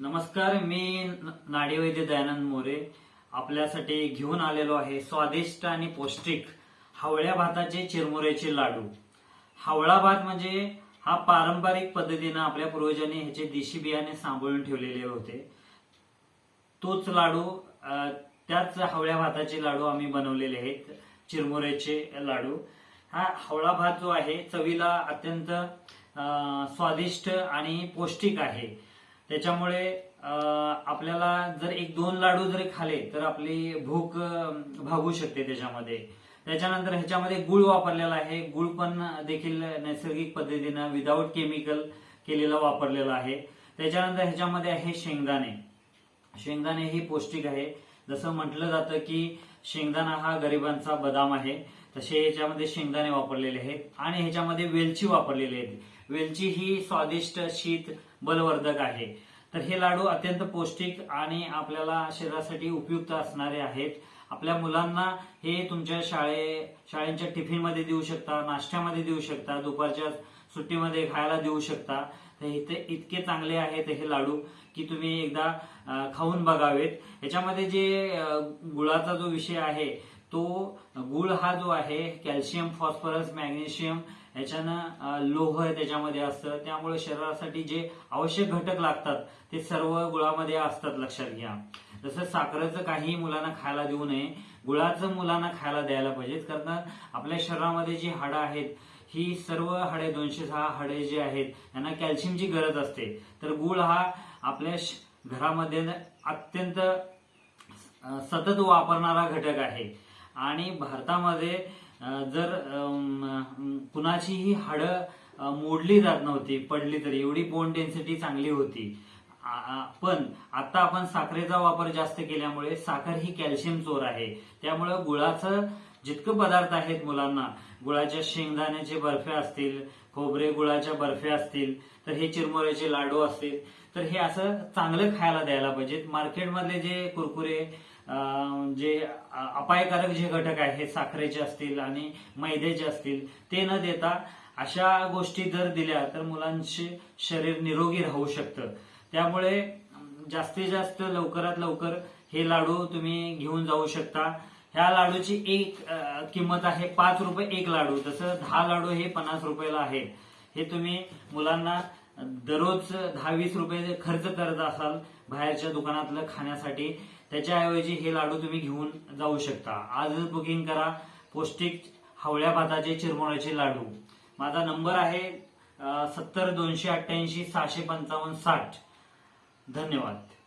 नमस्कार मी नाडीवैद्य दयानंद मोरे. आपल्यासाठी घेऊन आलेलो आहे स्वादिष्ट आणि पौष्टिक हावळ्या भाताचे चिरमुऱ्याचे लाडू. हावळा भात म्हणजे हा पारंपरिक पद्धतीनं आपल्या पूर्वजांनी ह्याचे देशी बियाणे सांभाळून ठेवलेले होते. तोच लाडू त्याच हावळ्या भाताचे लाडू आम्ही बनवलेले आहेत चिरमुऱ्याचे लाडू. हा हावळा भात जो आहे चवीला अत्यंत स्वादिष्ट आणि पौष्टिक आहे. त्याच्यामुळे आपल्याला जर एक दोन लाडू जरी खाले तर आपली भूक भागू शकते त्याच्यामध्ये. त्याच्यानंतर ह्याच्यामध्ये गुळ वापरलेला आहे. गुळ पण देखील नैसर्गिक पद्धतीनं विदाऊट केमिकल केलेला वापरलेला आहे. त्याच्यानंतर ह्याच्यामध्ये आहे शेंगदाणे. शेंगदाणे ही पौष्टिक आहे. जसं म्हटलं जातं की शेंगदाणा हा गरिबांचा बदाम आहे. तसे ह्याच्यामध्ये शेंगदाणे वापरलेले आहेत. आणि ह्याच्यामध्ये वेलची वापरलेली आहेत. वेलची ही स्वादिष्ट शीत बलवर्धक आहे. तर हे लाडू अत्यंत पौष्टिक आणि आपल्याला शरीरासाठी उपयुक्त असणारे आहेत. आपल्या मुलांना हे तुमच्या शाळे शाळेच्या टिफिनमध्ये देऊ शकता नाश्त्यामध्ये देऊ शकता दुपारच्या सुट्टीमध्ये खायला देऊ शकता. तर इथे इतके चांगले आहेत हे लाडू की तुम्ही एकदा खाऊन बघावेत. याच्यामध्ये जे गुळाचा जो विषय आहे तो गुळ हा जो आहे कॅल्शियम फॉस्फरस मॅग्नेशियम याच्यानं लोह त्याच्यामध्ये असतं. त्यामुळे शरीरासाठी जे आवश्यक घटक लागतात ते सर्व गुळामध्ये असतात लक्षात घ्या. जसं साखरेचं काही मुलांना खायला देऊ नये गुळाचं मुलांना खायला द्यायला पाहिजेत. कारण आपल्या शरीरामध्ये जी हाडं आहेत ही सर्व हाडे दोनशे सहा हाडे जी आहेत यांना कॅल्शियमची गरज असते. तर गुळ हा आपल्या श- घरामध्ये अत्यंत सतत वापरणारा घटक आहे. आणि भारतामध्ये जर कुणाचीही हाडं मोडली जात नव्हती पडली तरी एवढी बोन डेन्सिटी चांगली होती. पण आता आपण साखरेचा वापर जास्त केल्यामुळे साखर ही कॅल्शियम चोर आहे. त्यामुळे गुळाचं जितकं पदार्थ आहेत मुलांना गुळाच्या शेंगदाण्याचे बर्फे असतील खोबरे गुळाच्या बर्फे असतील तर हे चिरमुऱ्याचे लाडू असतील तर हे असं चांगलं खायला द्यायला पाहिजेत. मार्केटमधले जे कुरकुरे अं, जे अपायकारक जे घटक आहेत साखरेचे असतील आणि मैद्याचे असतील ते न देता अशा गोष्टी जर दिल्या तर मुलांचे शरीर निरोगी राहू शकतं. त्यामुळे जास्तीत जास्त लवकरात लवकर हे लाडू तुम्ही घेऊन जाऊ शकता. ह्या लाडूची एक किंमत आहे पाच रुपये एक लाडू. तसं दहा लाडू हे पन्नास रुपयाला आहे. हे तुम्ही मुलांना दररोज दहा वीस रुपये खर्च करत असाल बाहेरच्या दुकानातलं खाण्यासाठी त्याच्याऐवजी हे लाडू तुम्ही घेऊन जाऊ शकता. आजच बुकिंग करा पौष्टिक हावळ्या भाताचे चिरमुळ्याचे लाडू. माझा नंबर आहे सत्तर दोनशे अठ्ठ्याऐंशी सहाशे पंचावन्न साठ. धन्यवाद.